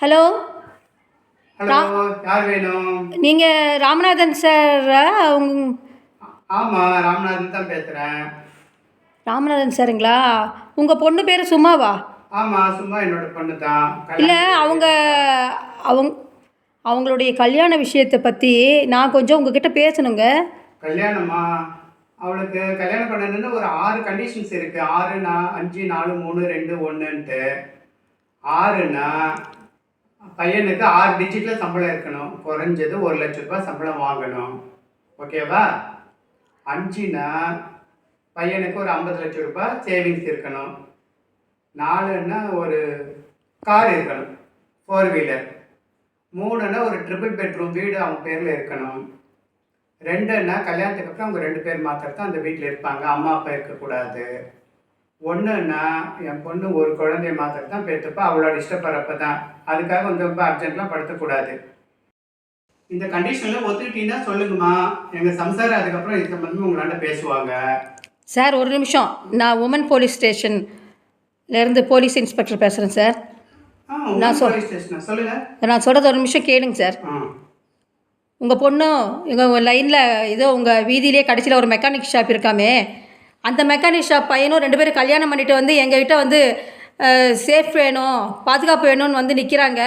Hello? யார் வேணும்? நீங்கள் ராமநாதன் சாரா? ஆமாம் ராமநாதன் தான் பேசுகிறேன் ராமநாதன் சாருங்களா? உங்கள் பொண்ணு பேர் சும்மாவா? ஆமாம் சும்மா என்னோட பொண்ணு தான். இல்லை அவங்க அவங்க அவங்களுடைய கல்யாண விஷயத்தை பற்றி நான் கொஞ்சம் உங்ககிட்ட பேசணுங்க. கல்யாணமா? அவளுக்கு கல்யாணம் பண்ணணுன்னு ஒரு ஆறு கண்டிஷன்ஸ் இருக்குது ஆறு நா அஞ்சு நாலு மூணு ரெண்டு ஒன்றுன்ட்டு ஆறுனா பையனுக்கு ஆறு டிஜிட்டில் சம்பளம் இருக்கணும். குறைஞ்சது ஒரு லட்ச ரூபாய் சம்பளம் வாங்கணும். ஓகேவா அஞ்சுனா பையனுக்கு ஒரு ஐம்பது லட்ச ரூபாய் சேவிங்ஸ் இருக்கணும். நாலுன்னா ஒரு கார் இருக்கணும். ஃபோர் வீலர் மூணுன்னா ஒரு ட்ரிபிள் பெட்ரூம் வீடு அவங்க பேரில் இருக்கணும். ரெண்டுன்னா கல்யாணத்துக்கு அப்புறம் அவங்க ரெண்டு பேர் மாத்திரத்தான் அந்த வீட்டில் இருப்பாங்க. அம்மா அப்பா இருக்கக்கூடாது. ஒன்றுன்னா என் பொண்ணு ஒரு குழந்தைய மாத்திரம் தான் பெற்றுப்பா அவளோட இஷ்டப்படுறப்ப தான் அதுக்காக வந்து ரொம்ப அர்ஜென்ட்லாம் படுத்தக்கூடாது. இந்த கண்டிஷனில் ஒத்துக்கிட்டீங்கன்னா சொல்லுங்கம்மா. எங்கள் சம்சாரம் அதுக்கப்புறம் இது சம்மந்தமாக உங்களாண்ட பேசுவாங்க. சார் ஒரு நிமிஷம். நான் உமன் போலீஸ் ஸ்டேஷன்லேருந்து போலீஸ் இன்ஸ்பெக்டர் பேசுகிறேன் சார். நான் சொல்- சொல்லுங்கள் நான் சொல்கிறது ஒரு நிமிஷம் கேளுங்க சார். உங்கள் பொண்ணும் எங்கள் லைனில் ஏதோ உங்கள் வீதியிலே கடைசியில் ஒரு மெக்கானிக் ஷாப் இருக்காமே. அந்த மெக்கானிக் ஷாப் பையனும் ரெண்டு பேரும் கல்யாணம் பண்ணிட்டு வந்து எங்ககிட்ட வந்து சேஃப் வேணும் பாதுகாப்பு வேணும்னு வந்து நிற்கிறாங்க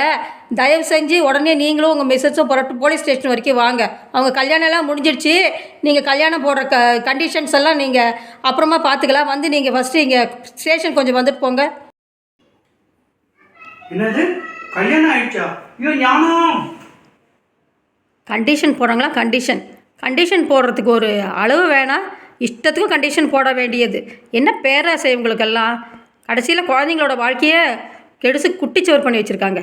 தயவு செஞ்சு உடனே நீங்களும் உங்கள் மிஸ்ஸஸும் புறட்டு போலீஸ் ஸ்டேஷன் வரைக்கும் வாங்க. அவங்க கல்யாணம் எல்லாம் முடிஞ்சிடுச்சு. நீங்கள் கல்யாணம் போடுற க கண்டிஷன்ஸ் எல்லாம் நீங்கள் அப்புறமா பார்த்துக்கலாம் வந்து நீங்கள் ஃபஸ்ட்டு இங்கே ஸ்டேஷன் கொஞ்சம் வந்துட்டு போங்க. என்னது? கல்யாணம் ஆயிடுச்சா? ஐயோ ஞானம். கண்டிஷன் போடுறாங்களா? கண்டிஷன் கண்டிஷன் போடுறதுக்கு ஒரு அளவு வேணாம். இஷ்டத்துக்கும் கண்டிஷன் போட வேண்டியது. என்ன பேராசை இவங்களுக்கெல்லாம்? கடைசியில் குழந்தைங்களோட வாழ்க்கையை கெடுசு குட்டிச்சோறு பண்ணி வச்சுருக்காங்க.